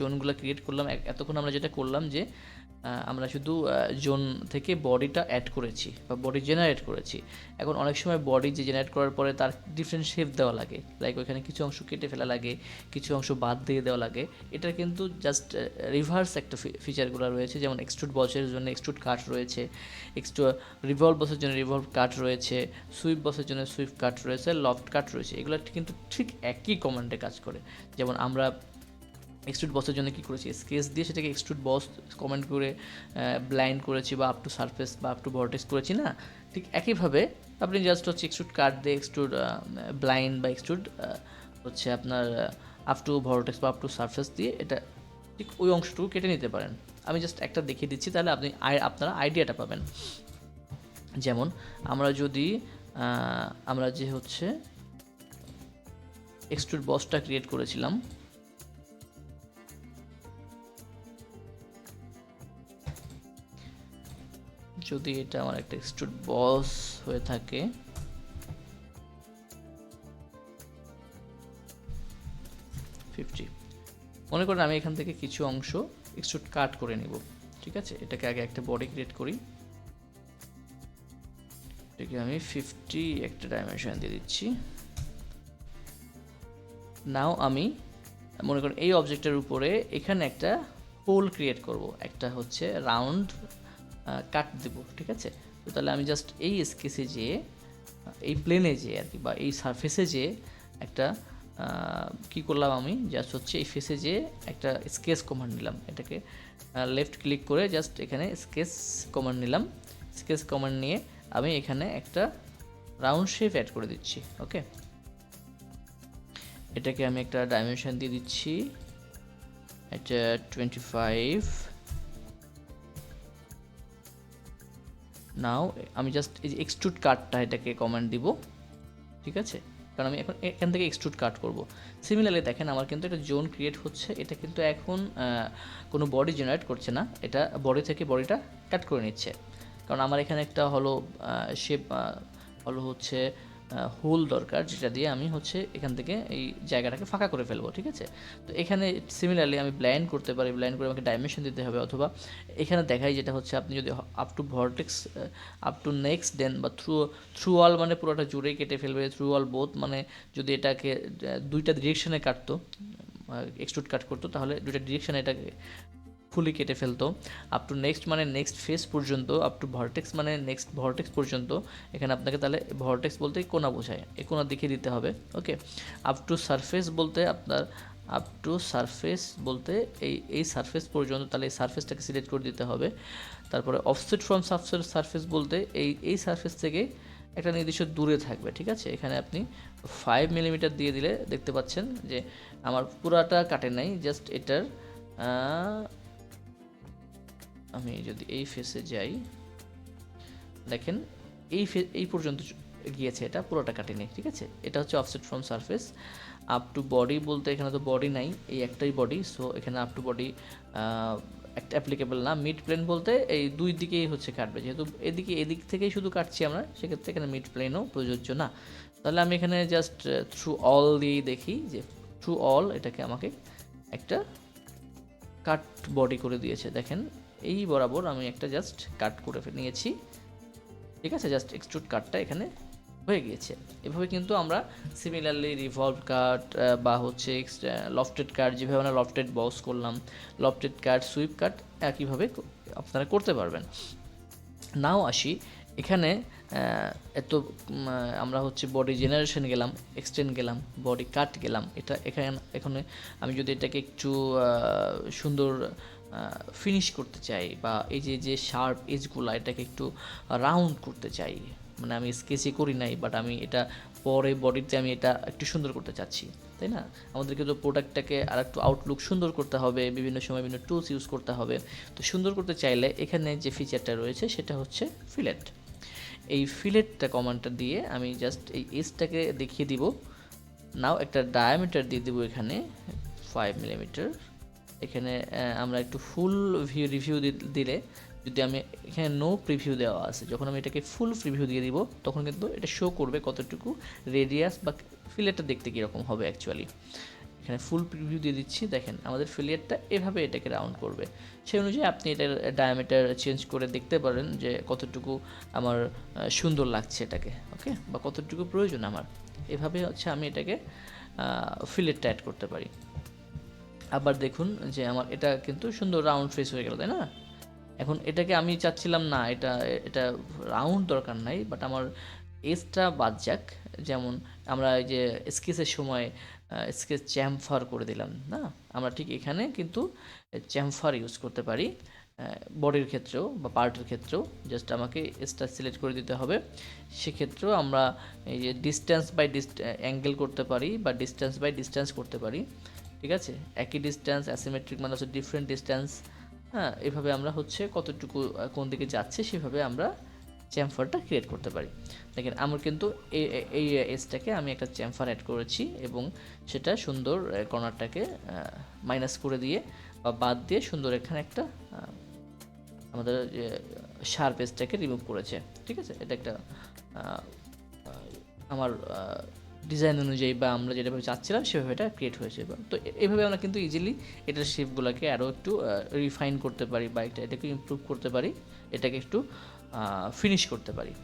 জোনগুলো create করলাম। এতক্ষণ আমরা যেটা করলাম যে আমরা শুধু জোন থেকে বডিটা অ্যাড করেছি বা বডি জেনারেট করেছি। এখন অনেক সময় বডি যে জেনারেট করার পরে তার ডিফারেন্ট শেপ দেওয়া লাগে। লাইক ওইখানে কিছু অংশ কেটে ফেলা লাগে, কিছু অংশ বাদ দিয়ে দেওয়া লাগে। এটা কিন্তু জাস্ট রিভার্স একটা ফিচারগুলো রয়েছে। যেমন এক্সট্রুড বসের জন্য এক্সট্রুড কাট রয়েছে এক্সট্রু রিভলভ বসের জন্য রিভলভ কাট রয়েছে সুইপ বসের জন্য সুইপ কাট রয়েছে লফট কাট রয়েছে। এগুলো কিন্তু ঠিক একই কমান্ডে কাজ করে। যেমন আমরা এক্সট্রুড বসের জন্য কী করেছি? স্কেচ দিয়ে সেটাকে এক্সট্রুড বস কমেন্ট করে ব্লাইন্ড করেছি বা আপ টু সারফেস বা আপ টু ভর্টেক্স করেছি, না? ঠিক একইভাবে আপনি জাস্ট হচ্ছে এক্সট্রুড কাট দিয়ে এক্সট্রুড ব্লাইন্ড বা এক্সট্রুড হচ্ছে আপনার আপ টু ভর্টেক্স বা আপ টু সারফেস দিয়ে এটা ঠিক ওই অংশটুকু কেটে নিতে পারেন। আমি জাস্ট একটা দেখিয়ে দিচ্ছি, তাহলে আপনি আপনারা আইডিয়াটা পাবেন। যেমন আমরা যদি আমরা যে হচ্ছে এক্সট্রুড বসটা ক্রিয়েট করেছিলাম যদি এটা আমার একটা এক্সট্রুড বস হয়ে থাকে। ফিফটি মনে করেন আমি এখান থেকে কিছু অংশ এক্সট্রুড কাট করে নিব, ঠিক আছে? এটাকে আগে একটা বডি ক্রিয়েট করি। এটাকে আমি ফিফটি একটা ডাইমেনশন দিয়ে দিচ্ছি। নাও আমি, মনে করেন এই অবজেক্টের উপরে এখানে একটা হোল ক্রিয়েট করব। একটা হচ্ছে রাউন্ড কাট দেব, ঠিক আছে? তো তাহলে আমি জাস্ট এই স্কেচে যেয়ে এই প্লেনে যেয়ে আর কি, বা এই সারফেসে যেয়ে একটা কি করলাম আমি? জাস্ট হচ্ছে এই ফেসে যেয়ে একটা স্কেচ কমান্ড নিলাম। এটাকে লেফট ক্লিক করে জাস্ট এখানে স্কেচ কমান্ড নিলাম। স্কেচ কমান্ড নিয়ে আমি এখানে একটা রাউন্ড শেপ অ্যাড করে দিচ্ছি ওকে এটাকে আমি একটা ডাইমেনশন দিয়ে দিচ্ছি। এটা টোয়েন্টি ফাইভ নাও, আমি জাস্ট এই যে এক্সট্রুট কাটটা এটাকে কমেন্ট দিব, ঠিক আছে? কারণ আমি এখন এখান থেকে এক্সট্রুট কাট করব। সিমিলারলি দেখেন, আমার কিন্তু একটা জোন ক্রিয়েট হচ্ছে, এটা কিন্তু এখন কোনো বডি জেনারেট করছে না, এটা বডি থেকে বডিটা কাট করে নিচ্ছে। কারণ আমার এখানে একটা হলো শেপ হলো হচ্ছে হোল দরকার, যেটা দিয়ে আমি হচ্ছে এখান থেকে এই জায়গাটাকে ফাঁকা করে ফেলব, ঠিক আছে? তো এখানে সিমিলারলি আমি ব্লাইন্ড করতে পারি ব্লাইন্ড করে আমাকে ডাইমেনশন দিতে হবে, অথবা এখানে দেখাই যেটা হচ্ছে আপনি যদি up to vertex up to next then বা থ্রু থ্রু অল মানে পুরোটা জুড়েই কেটে ফেলবে থ্রু অল বোথ মানে যদি এটাকে দুইটা ডিরেকশনে কাটতো এক্সট্রুড কাট করতো, তাহলে দুইটা ডিরেকশনে এটাকে ফুলি কেটে ফেলতো। আপ টু নেক্সট মানে নেক্সট ফেস পর্যন্ত আপ টু ভর্টেক্স মানে নেক্সট ভর্টেক্স পর্যন্ত, এখানে আপনাকে তাহলে ভর্টেক্স বলতে কোনা বোঝায়? এই কোনা দেখিয়ে দিতে হবে ওকে আপ টু সারফেস বলতে আপনার আপ টু সারফেস বলতে এই এই সারফেস পর্যন্ত তাহলে এই সারফেসটাকে সিলেক্ট করে দিতে হবে। তারপরে অফসেট ফ্রম সাবসেট সারফেস বলতে এই এই সারফেস থেকে একটা নির্দিষ্ট দূরে থাকবে, ঠিক আছে? এখানে আপনি ফাইভ মিলিমিটার দিয়ে দিলে দেখতে পাচ্ছেন যে আমার পুরাটা কাটে নাই জাস্ট এটার আমি যদি এই ফেসে যাই, দেখেন, এই এই পর্যন্ত গিয়েছে এটা, পুরোটা কাটেনি, ঠিক আছে? এটা হচ্ছে offset from surface up to body বলতে এখানে তো বডি নাই, এই একটাই বডি সো এখানে আপ টু বডি একটা অ্যাপ্লিকেবল না। মিড প্লেন বলতে এই দুই দিকেই হচ্ছে কাটবে, যেহেতু এদিকে, এদিক থেকেই শুধু কাটছি আমরা, সেক্ষেত্রে এখানে মিড প্লেনও প্রযোজ্য না। তাহলে আমি এখানে জাস্ট থ্রু অল দিয়েই দেখি যে থ্রু অল এটাকে আমাকে একটা কাট বডি করে দিয়েছে, দেখেন। এই বরাবর আমি একটা জাস্ট কাট করে নিয়েছি। ঠিক আছে জাস্ট এক্সট্রুড কাটটা এখানে হয়ে গিয়েছে। এভাবে কিন্তু আমরা সিমিলারলি রিভলভ কাট বা হচ্ছে লফটেড কাট যেভাবে আমরা লফটেড বক্স করলাম লফটেড কাট সুইপ কাট একইভাবে আপনারা করতে পারবেন। নাও আসি, এখানে এত আমরা হচ্ছে বডি জেনারেশন গেলাম এক্সটেন্ড গেলাম বডি কাট গেলাম। এটা এখানে এখানে আমি যদি এটাকে একটু সুন্দর ফিনিশ করতে চাই বা এই যে যে শার্প এজগুলো এটাকে একটু রাউন্ড করতে চাই। মানে আমি স্কেচে করি নাই বাট আমি এটা পরে বডিতে আমি এটা একটু সুন্দর করতে চাচ্ছি, তাই না? আমাদেরকে তো প্রোডাক্টটাকে আর একটু আউটলুক সুন্দর করতে হবে, বিভিন্ন সময় বিভিন্ন টুলস ইউজ করতে হবে। তো সুন্দর করতে চাইলে এখানে যে ফিচারটা রয়েছে, সেটা হচ্ছে ফিলেট এই ফিলেটটা কমান্ডটা দিয়ে আমি জাস্ট এই এজটাকে দেখিয়ে দিব। নাও একটা ডায়ামিটার দিয়ে দেবো এখানে ফাইভ মিলিমিটার এখানে আমরা একটু ফুল ভিউ রিভিউ দিলে যদি আমি এখানে নো প্রিভিউ দেওয়া আছে, যখন আমি এটাকে ফুল প্রিভিউ দিয়ে দিব, তখন কিন্তু এটা শো করবে কতটুকু রেডিয়াস বা ফিলেটটা দেখতে কীরকম হবে অ্যাকচুয়ালি এখানে ফুল প্রিভিউ দিয়ে দিচ্ছি, দেখেন আমাদের ফিলিয়ারটা এভাবে এটাকে রাউন্ড করবে। সেই অনুযায়ী আপনি এটার ডায়ামিটার চেঞ্জ করে দেখতে পারেন যে কতটুকু আমার সুন্দর লাগছে এটাকে ওকে বা কতটুকু প্রয়োজন আমার। এভাবে হচ্ছে আমি এটাকে ফিলেটটা অ্যাড করতে পারি। আবার দেখুন যে আমার, এটা কিন্তু সুন্দর রাউন্ড ফেস হয়ে গেল, তাই না? এখন এটাকে আমি চাচ্ছিলাম না, এটা এটা রাউন্ড দরকার নাই বাট আমার এজটা বাদ যাক, যেমন আমরা এই যে স্কেচের সময় স্কেচ চ্যাম্ফার করে দিলাম, না? আমরা ঠিক এখানে কিন্তু চ্যাম্ফার ইউজ করতে পারি বডির ক্ষেত্রেও বা পার্টের ক্ষেত্রেও জাস্ট আমাকে এসটা সিলেক্ট করে দিতে হবে। সেক্ষেত্রেও আমরা এই যে ডিস্ট্যান্স বাই ডিস্ট অ্যাঙ্গেল করতে পারি বা ডিস্ট্যান্স বাই ডিস্ট্যান্স করতে পারি। ঠিক আছে? একই ডিস্ট্যান্স অ্যাসিমেট্রিক মানে হচ্ছে ডিফারেন্ট ডিস্ট্যান্স হ্যাঁ? এভাবে আমরা হচ্ছে কতটুকু কোন দিকে যাচ্ছে সেভাবে আমরা চ্যাম্ফারটা ক্রিয়েট করতে পারি। দেখেন, আমার কিন্তু এই এসটাকে আমি একটা চ্যাম্ফার অ্যাড করেছি এবং সেটা সুন্দর কর্নারটাকে মাইনাস করে দিয়ে বা বাদ দিয়ে সুন্দর এখানে একটা আমাদের শার্প এসটাকে রিমুভ করেছে। ঠিক আছে? এটা একটা আমার ডিজাইন অনুযায়ী বা আমরা যেটাভাবে চাচ্ছিলাম, সেভাবে এটা ক্রিয়েট হয়েছে বা- তো এইভাবে আমরা কিন্তু ইজিলি এটার শেপগুলোকে আরও একটু রিফাইন করতে পারি বা এটা এটাকে ইমপ্রুভ করতে পারি, এটাকে একটু ফিনিশ করতে পারি।